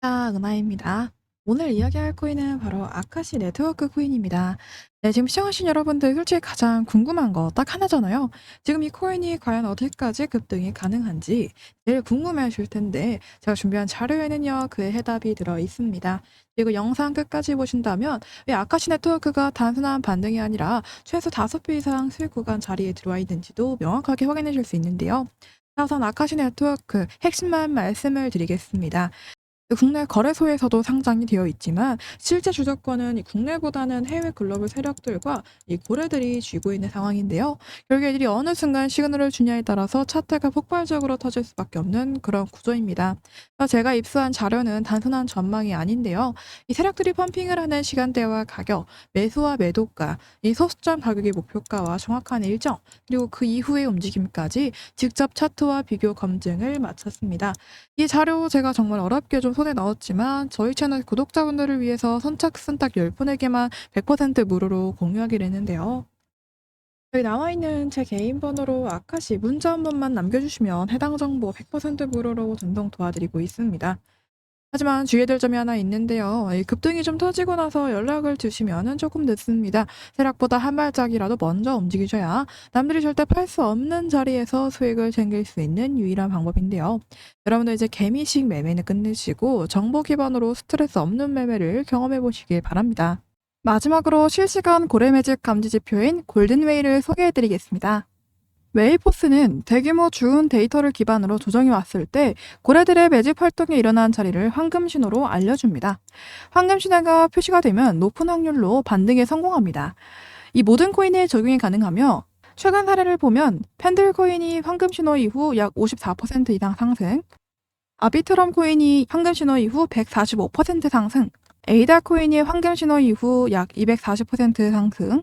자, 은하입니다. 오늘 이야기할 코인은 바로 아카시 네트워크 코인입니다. 네, 지금 시청하신 여러분들 솔직히 가장 궁금한 거 딱 하나잖아요. 지금 이 코인이 과연 어디까지 급등이 가능한지 제일 궁금해 하실 텐데 제가 준비한 자료에는요, 그의 해답이 들어 있습니다. 그리고 영상 끝까지 보신다면 왜 아카시 네트워크가 단순한 반등이 아니라 최소 5배 이상 수익 구간 자리에 들어와 있는지도 명확하게 확인해 줄수 있는데요. 자, 우선 아카시 네트워크 핵심만 말씀을 드리겠습니다. 국내 거래소에서도 상장이 되어 있지만 실제 주도권은 이 국내보다는 해외 글로벌 세력들과 이 고래들이 쥐고 있는 상황인데요. 결국 이들이 어느 순간 시그널을 주냐에 따라서 차트가 폭발적으로 터질 수밖에 없는 그런 구조입니다. 제가 입수한 자료는 단순한 전망이 아닌데요. 이 세력들이 펌핑을 하는 시간대와 가격, 매수와 매도가, 이 소수점 가격의 목표가와 정확한 일정, 그리고 그 이후의 움직임까지 직접 차트와 비교 검증을 마쳤습니다. 이 자료 제가 정말 어렵게 좀 손에 넣었지만 저희 채널 구독자분들을 위해서 선착순 딱 10분에게만 100% 무료로 공유하기로 했는데요. 여기 나와 있는 제 개인 번호로 아카시 문자 한 번만 남겨주시면 해당 정보 100% 무료로 전송 도와드리고 있습니다. 하지만 주의해야 될 점이 하나 있는데요. 이 급등이 좀 터지고 나서 연락을 주시면 조금 늦습니다. 세력보다 한 발짝이라도 먼저 움직이셔야 남들이 절대 팔 수 없는 자리에서 수익을 챙길 수 있는 유일한 방법인데요. 여러분들 이제 개미식 매매는 끝내시고 정보 기반으로 스트레스 없는 매매를 경험해 보시길 바랍니다. 마지막으로 실시간 고래 매직 감지 지표인 골든웨이를 소개해 드리겠습니다. 웨이포스는 대규모 주운 데이터를 기반으로 조정이 왔을 때 고래들의 매집 활동이 일어난 자리를 황금 신호로 알려줍니다. 황금 신호가 표시가 되면 높은 확률로 반등에 성공합니다. 이 모든 코인에 적용이 가능하며 최근 사례를 보면 펜들 코인이 황금 신호 이후 약 54% 이상 상승, 아비트럼 코인이 황금 신호 이후 145% 상승, 에이다 코인이 황금 신호 이후 약 240% 상승,